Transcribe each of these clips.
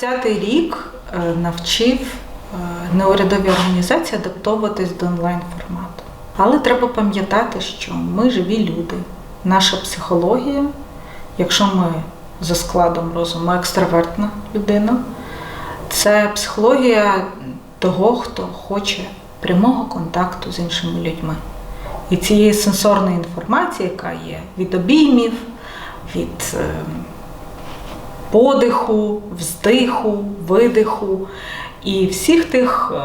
2020 рік е, навчив е, неурядові організації адаптовуватись до онлайн формату. Але треба пам'ятати, що ми живі люди. Наша психологія, якщо ми за складом розуму екстравертна людина, це психологія того, хто хоче прямого контакту з іншими людьми. І цієї сенсорної інформації, яка є від обіймів, від е, подиху, вздиху, видиху і всіх тих е,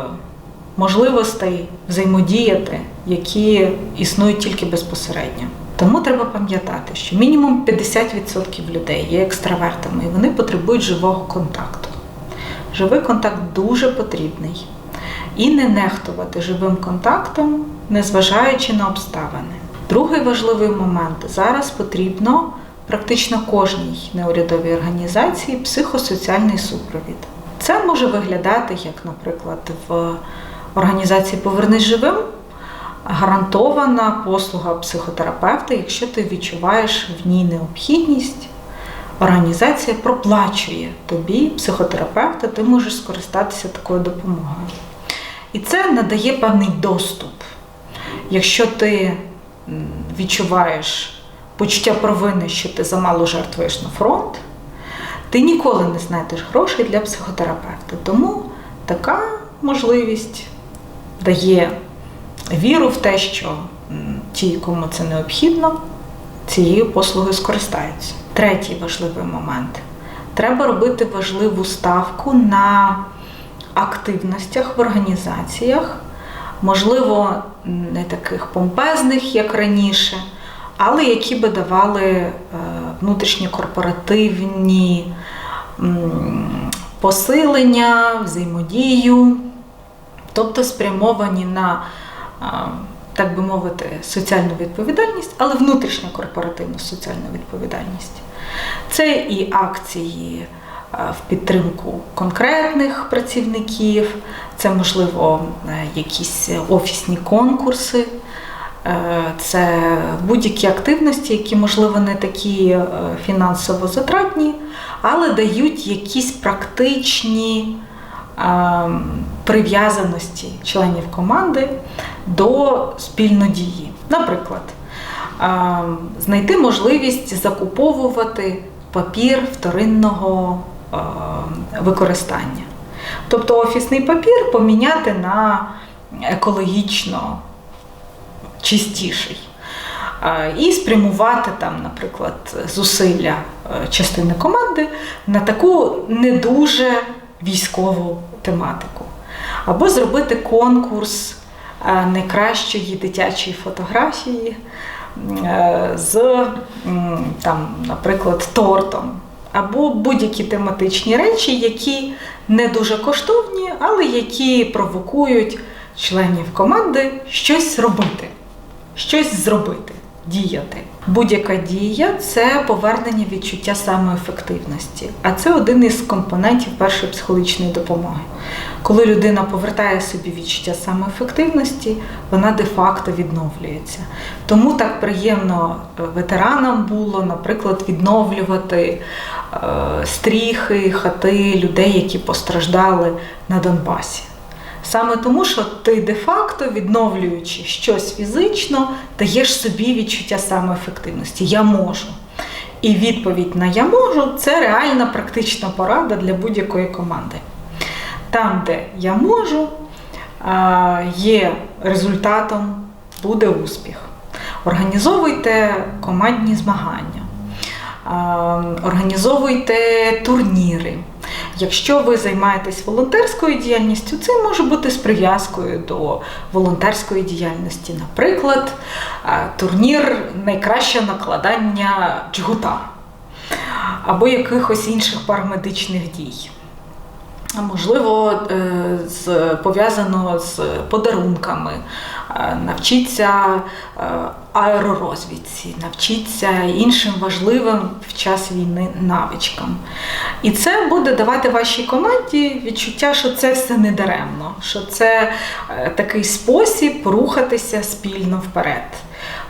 можливостей взаємодіяти, які існують тільки безпосередньо. Тому треба пам'ятати, що мінімум 50% людей є екстравертами, і вони потребують живого контакту. Живий контакт дуже потрібний. І не нехтувати живим контактом, незважаючи на обставини. Другий важливий момент зараз потрібно практично кожній неурядовій організації психосоціальний супровід. Це може виглядати, як, наприклад, в організації Повернись живим гарантована послуга психотерапевта, якщо ти відчуваєш в ній необхідність. Організація проплачує тобі психотерапевта, ти можеш скористатися такою допомогою. І це надає певний доступ. Якщо ти відчуваєш почуття провини, що ти замало жертвуєш на фронт, ти ніколи не знайдеш грошей для психотерапевта. Тому така можливість дає віру в те, що ті, кому це необхідно, цією послугою скористаються. Третій важливий момент. Треба робити важливу ставку на активностях в організаціях, можливо, не таких помпезних, як раніше, але які би давали внутрішньокорпоративні посилення, взаємодію, тобто спрямовані на, так би мовити, соціальну відповідальність, але внутрішньокорпоративну соціальну відповідальність. Це і акції в підтримку конкретних працівників, це, можливо, е, якісь офісні конкурси, е, це будь-які активності, які, можливо, не такі е, фінансово затратні, але дають якісь практичні прив'язаності членів команди до спільнодії. Наприклад, знайти можливість закуповувати папір вторинного використання. Тобто офісний папір поміняти на екологічно чистіший. І спрямувати там, наприклад, зусилля е, частини команди на таку не дуже військову тематику. Або зробити конкурс е, найкращої дитячої фотографії е, з, там, наприклад, тортом або будь-які тематичні речі, які не дуже коштовні, але які провокують членів команди щось робити, щось зробити, діяти. Будь-яка дія це повернення відчуття самоефективності, а це один із компонентів першої психологічної допомоги. Коли людина повертає собі відчуття самоефективності, вона де-факто відновлюється. Тому так приємно е, ветеранам було, наприклад, відновлювати е, стріхи, хати людей, які постраждали на Донбасі. Саме тому, що ти де-факто, відновлюючи щось фізично, даєш собі відчуття самоефективності. Я можу. І відповідь на я можу це реальна практична порада для будь-якої команди. Там, де я можу, є результатом, буде успіх. Організовуйте командні змагання, організовуйте турніри. Якщо ви займаєтесь волонтерською діяльністю, це може бути з прив'язкою до волонтерської діяльності. Наприклад, турнір найкраще накладання джгута або якихось інших парамедичних дій. Можливо, е, пов'язано з подарунками, е, навчіться е, аеророзвідці, навчіться іншим важливим в час війни навичкам. І це буде давати вашій команді відчуття, що це все не даремно, що це такий спосіб рухатися спільно вперед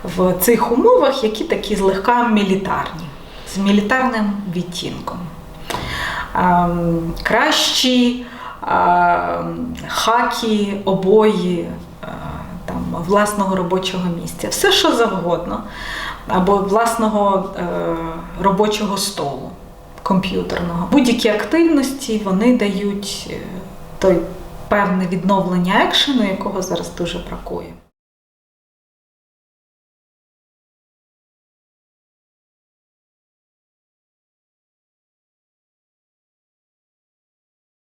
в цих умовах, які такі злегка мілітарні, з мілітарним відтінком. ем, кращі ем, хаки, обої е, власного робочого місця, все що завгодно, або власного е, робочого столу комп'ютерного. Будь-які активності вони дають е, той певне відновлення екшену, якого зараз дуже бракує.